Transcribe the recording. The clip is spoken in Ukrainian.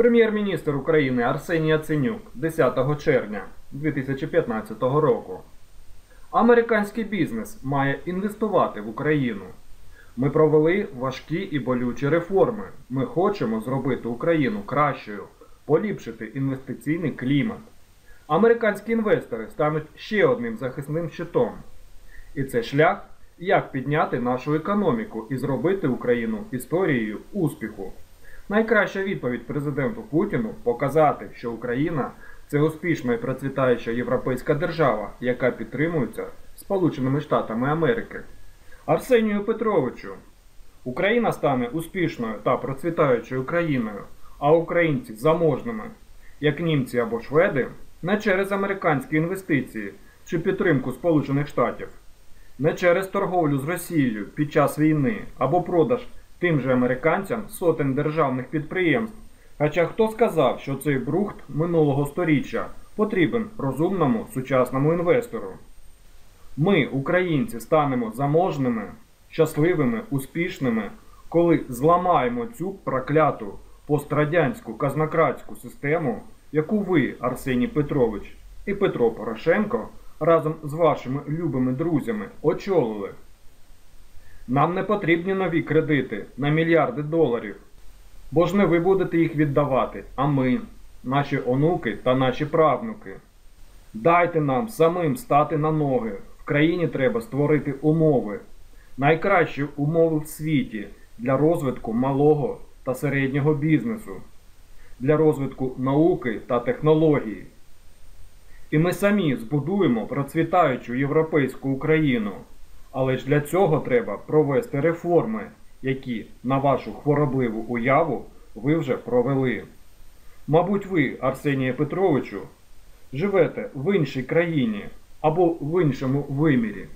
Прем'єр-міністр України Арсеній Яценюк 10 червня 2015 року. Американський бізнес має інвестувати в Україну. Ми провели важкі і болючі реформи. Ми хочемо зробити Україну кращою, поліпшити інвестиційний клімат. Американські інвестори стануть ще одним захисним щитом. І це шлях, як підняти нашу економіку і зробити Україну історією успіху. Найкраща відповідь президенту Путіну показати, що Україна це успішна і процвітаюча європейська держава, яка підтримується Сполученими Штатами Америки. Арсенію Петровичу, Україна стане успішною та процвітаючою країною, а українці заможними, як німці або шведи, не через американські інвестиції чи підтримку Сполучених Штатів, не через торговлю з Росією під час війни або продаж тим же американцям сотень державних підприємств. Хоча хто сказав, що цей брухт минулого сторіччя потрібен розумному сучасному інвестору? Ми, українці, станемо заможними, щасливими, успішними, коли зламаємо цю прокляту пострадянську казнократську систему, яку ви, Арсеній Петрович і Петро Порошенко разом з вашими любими друзями очолили. Нам не потрібні нові кредити на мільярди доларів, бо ж не ви будете їх віддавати, а ми, наші онуки та наші правнуки. Дайте нам самим стати на ноги. В країні треба створити умови, найкращі умови в світі для розвитку малого та середнього бізнесу, для розвитку науки та технологій. І ми самі збудуємо процвітаючу європейську Україну. Але ж для цього треба провести реформи, які, на вашу хворобливу уяву, ви вже провели. Мабуть, ви, Арсенія Петровичу, живете в іншій країні або в іншому вимірі.